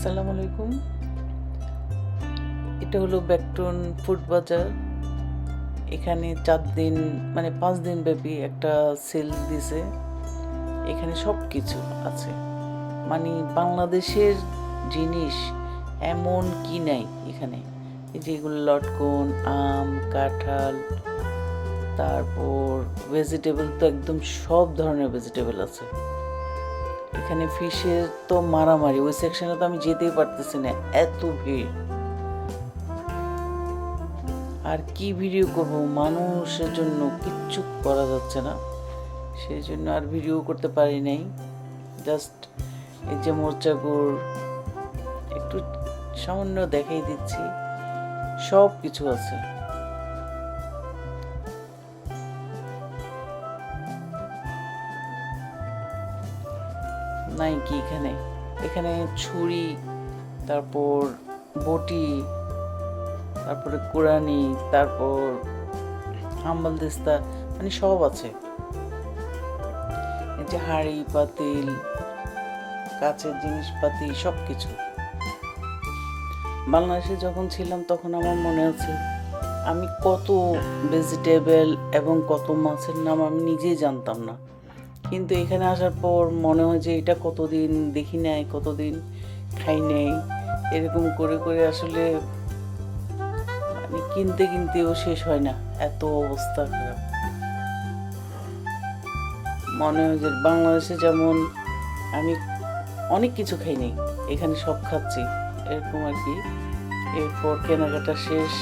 আসসালামু আলাইকুম। এটা হলো ব্যাকটন ফুড বাজার এখানে চার দিন মানে পাঁচ দিন ব্যাপী একটা সেল দিছে। এখানে সব কিছু আছে। মানে বাংলাদেশের জিনিস এমন কি নাই এখানে? এই যে এগুলো লটকন, আম, কাঁঠাল, তারপর ভেজিটেবল তো একদম সব ধরনের ভেজিটেবল আছে। এখানে ফিশের তো মারামারি, ওই সেকশনে তো আমি যেতেই পারতেছি না, এত ভিড়। আর কি ভিডিও করব? মানুষের জন্য কিচ্ছু করা যাচ্ছে না। সেই জন্য আর ভিডিও করতে পারি নাই। জাস্ট এই যে মোর্চাগুড় একটু সামান্য দেখাই দিচ্ছি। সব কিছু আছে। নাই কি এখানে? এখানে ছুরি, তারপর বটি, তারপরে কোরআনি, তারপর হাম্বাল দিস্তা মানে সব আছে। এই যে হাঁড়ি, পাতিল কাছের জিনিসপাতি সব কিছু বাংলাদেশে যখন ছিলাম তখন আমার মনে আছে, আমি কত ভেজিটেবল এবং কত মাছের নাম আমি নিজেই জানতাম না। কিন্তু এখানে আসার পর মনে হয় যে এটা কতদিন দেখি নাই, কতদিন খাই নাই। এরকম করে করে আসলে মানে কিনতে, কিনতেও শেষ হয় না। এত অবস্থা খারাপ। মনে হয় যে বাংলাদেশে যেমন আমি অনেক কিছু খাই নাই, এখানে সব খাচ্ছি। এরকম আর কি। এরপর কেনাকাটা শেষ,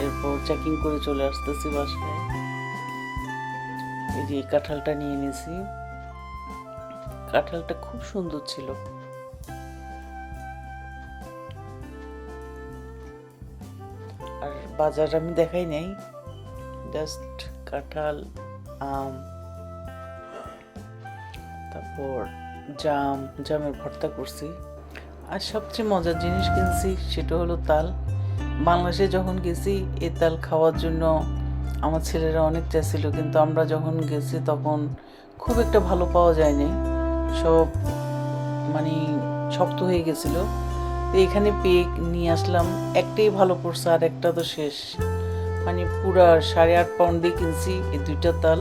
এরপর চেকিং করে চলে আসতেছি বাসায়। এই যে কাঁঠালটা নিয়ে নিয়েছি কাঁঠালটা খুব সুন্দর ছিল। আর বাজার আমি দেখাই নাই জাস্ট কাঁঠাল, আম, তারপর জাম, জামের ভর্তা করছি। আর সবচেয়ে মজার জিনিস কিনছি সেটা হলো তাল। বাংলাদেশে যখন গেছি এই তাল খাওয়ার জন্য আমার ছেলেরা অনেক চাইছিল, কিন্তু আমরা যখন গেছি তখন খুব একটা ভালো পাওয়া যায়নি। সব মানে শক্ত হয়ে গেছিল। তো এখানে পেয়ে নিয়ে আসলাম একটাই ভালো পড়ছে আর একটা তো শেষ। মানে পুরা সাড়ে আট পাউন্ড দিয়ে কিনছি এই দুইটা তাল।